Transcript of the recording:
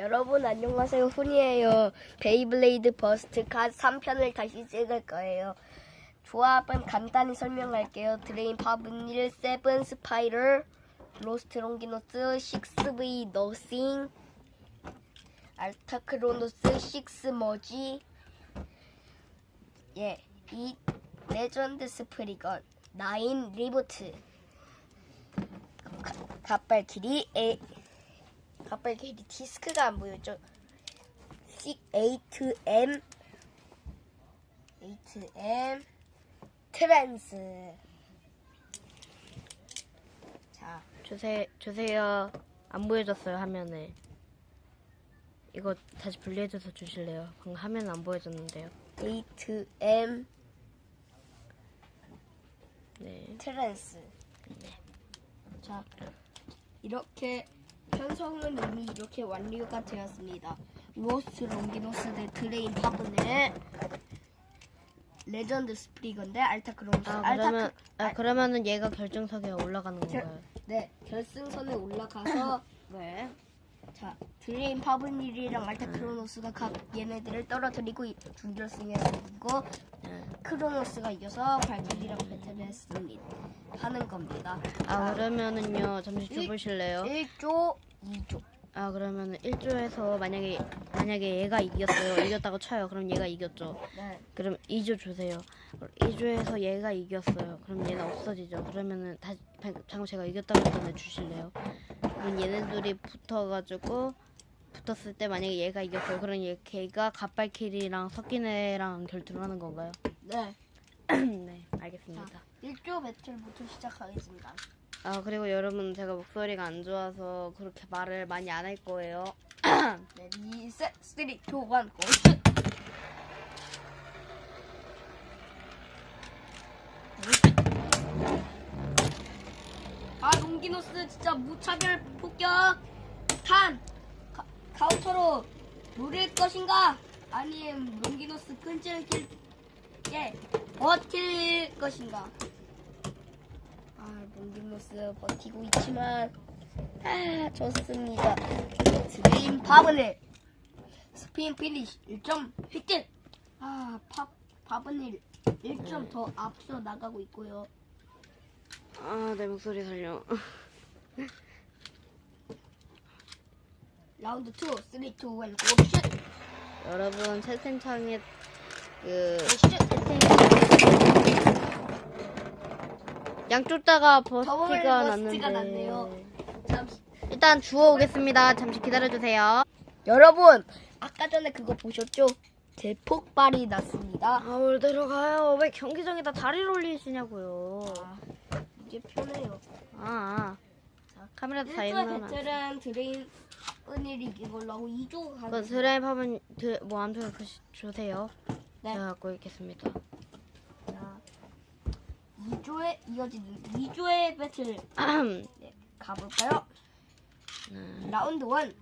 여러분 안녕하세요. 훈이에요. 베이블레이드 버스트 카 3편을 다시 찍을 거예요. 조합은 간단히 설명할게요. 드레인 파브닐 세븐 스파이럴 로스트 롱기노스 6V 너싱 알타크로노스 6 머지 예이 레전드 스프리건 9 리보트. 가- 갑발 길이 에 갑발 길이 디스크가 안 보였죠? C8M 8M 트랜스 자 주세, 주세요. 안 보여졌어요, 화면에. 이거 다시 분리해줘서 주실래요? 방금 화면 안 보여졌는데요. 8M 네. 트랜스 자 이렇게 편성은 이미 이렇게 완료가 되었습니다 로스트 롱기노스 대 드레인 파브네 레전드 스프리건데 알타크로스 아, 그러면, 아, 그러면은 얘가 결정석에 올라가는 건가요? 네 결승선에 올라가서 네. 자 드레인 파브닐이랑 알타 크로노스가 각 얘네들을 떨어뜨리고 이- 준결승에 이기고 네. 크로노스가 이겨서 발길이랑 배틀을 했습니다 하는 겁니다 아, 그러면은요, 잠시 줘보실래요? 1조 2조 아, 그러면은 1조에서 만약에, 만약에 얘가 이겼어요. 이겼다고 쳐요. 그럼 얘가 이겼죠. 네. 그럼 2조 주세요. 2조에서 얘가 이겼어요. 그럼 얘는 없어지죠. 그러면은 다시 방- 방금 제가 이겼다고 했잖아요. 주실래요? 그럼 얘네들이 붙어가지고 붙었을 때 만약에 얘가 이겼어요. 그럼 얘 걔가 갑발킬이랑 섞인 애랑 결투를 하는 건가요? 네. 네, 알겠습니다. 1조 배틀부터 시작하겠습니다. 아 그리고 여러분 제가 목소리가 안 좋아서 그렇게 말을 많이 안 할 거예요. 레디 셋 쓰리 투원 고! 아 롱기노스 진짜 무차별 폭격 탄 가, 카운터로 노릴 것인가 아니면 롱기노스 끈질길 게 버틸 것인가 아 롱기노스 버티고 있지만 아 좋습니다. 드레인 파브넬 스피인 피니시 1점 획득 아 파, 파브넬 1점 더 앞서 나가고 있고요. 아 내 목소리 살려. 라운드 2 3 2 1 고 슛. 여러분 채팅창에 그 양쪽 다가 더블 버스티가 버스티가 났는데 났네요. 잠시 일단 주워 오겠습니다. 잠시 기다려주세요. 여러분 아까 전에 그거 보셨죠? 대폭발이 났습니다 아, 어디로 가요? 왜 경기장에다 다리를 올리시냐고요. 아, 이제 편해요 아, 아. 카메라도 다 1조 있는 배틀은 드레인 은일이 이걸로 하고 2조 그 가는 드라이브 하면 드, 뭐 아무튼 그 주세요. 네. 제가 갖고 있겠습니다. 자, 2조에 이어지는 2조의 배틀 네, 가볼까요? 네. 라운드 1